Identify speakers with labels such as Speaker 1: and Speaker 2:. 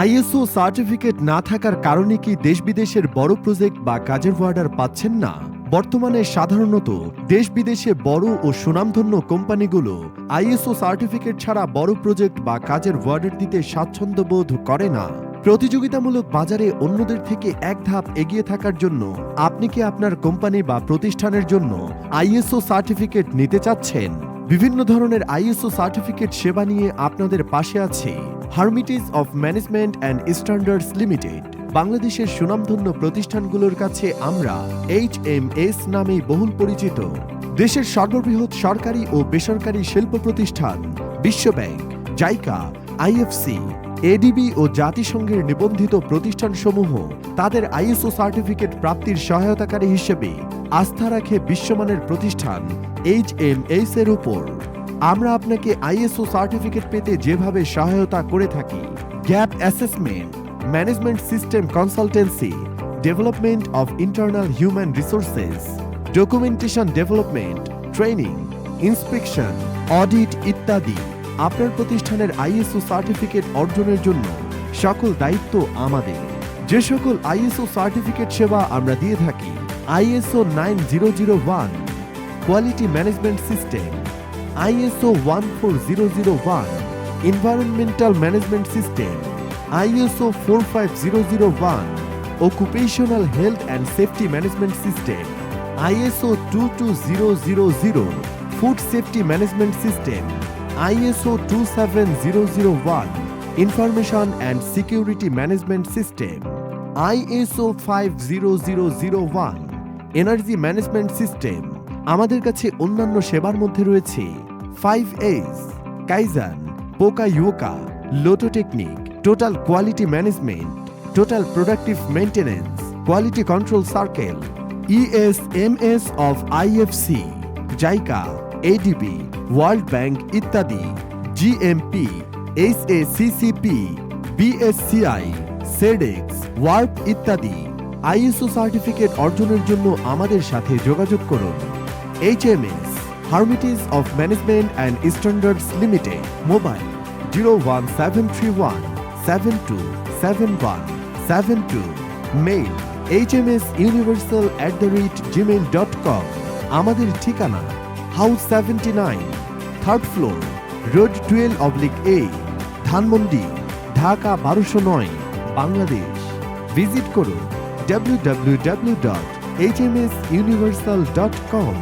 Speaker 1: ISO certificate না থাকার কারণে কি দেশ বিদেশের বড় প্রজেক্ট বা কাজের অর্ডার পাচ্ছেন না? বর্তমানে সাধারণত দেশ বিদেশে বড় ও সুনামধন্য কোম্পানিগুলো আইএসও সার্টিফিকেট ছাড়া বড় প্রজেক্ট বা কাজের অর্ডার দিতে স্বাচ্ছন্দ্য বোধ করে না। প্রতিযোগিতামূলক বাজারে অন্যদের থেকে এক ধাপ এগিয়ে থাকার জন্য আপনি কি আপনার কোম্পানি বা প্রতিষ্ঠানের জন্য আইএসও সার্টিফিকেট নিতে চাচ্ছেন? বিভিন্ন ধরনের আইএসও সার্টিফিকেট সেবা নিয়ে আপনাদের পাশে আছে। Hermitage of management and standards limited বাংলাদেশের সুনামধন্য প্রতিষ্ঠানগুলোর কাছে আমরা এইচ এম এস নামে বহুল পরিচিত। দেশের সর্ববৃহৎ সরকারি ও বেসরকারি শিল্প প্রতিষ্ঠান বিশ্বব্যাংক, জাইকা আইএফসি এডিবি ও জাতিসংঘের নিবন্ধিত প্রতিষ্ঠানসমূহ তাদের আইএসও সার্টিফিকেট প্রাপ্তির সহায়তাকারী হিসেবে আস্থা রাখে বিশ্বমানের প্রতিষ্ঠান এইচ এম এস এর উপর। আমরা আপনাকে আইএসও সার্টিফিকেট পেতে যেভাবে সহায়তা করে থাকি, gap assessment, management system consultancy, development of internal human resources, documentation development, training, inspection, audit ইত্যাদি। আপনার প্রতিষ্ঠানের আইএসও সার্টিফিকেট অর্জনের জন্য সকল দায়িত্ব আমাদের। যে সকল আইএসও সার্টিফিকেট সেবা আমরা দিয়ে থাকি, ISO nine zero zero one, quality management system. ISO one four zero zero one environmental management system ISO four five zero zero one occupational health and safety management system ISO 22000 food safety management system ISO 27001 information and security management system ISO 50001 energy management system আমাদের কাছে অন্যান্য সেবার মধ্যে রয়েছে five S kaizen poka yoke LOTO technique total quality management total productive maintenance quality control circle ESMS of IFC JICA ADB world bank ইত্যাদি GMP HACCP BSCI Sedex WRAP ইত্যাদি ISO certificate অর্জনের জন্য আমাদের সাথে যোগাযোগ করুন। HMS Hermitage of management and standards limited mobile zero one seven three one seven two seven one seven two H M S universal at the rate Gmail dot com আমাদের ঠিকানা house seventy nine third floor road twelve oblique A Dhanmondi Dhaka বারোশো নয় Bangladesh visit করুন W W W dot H M S universal dot com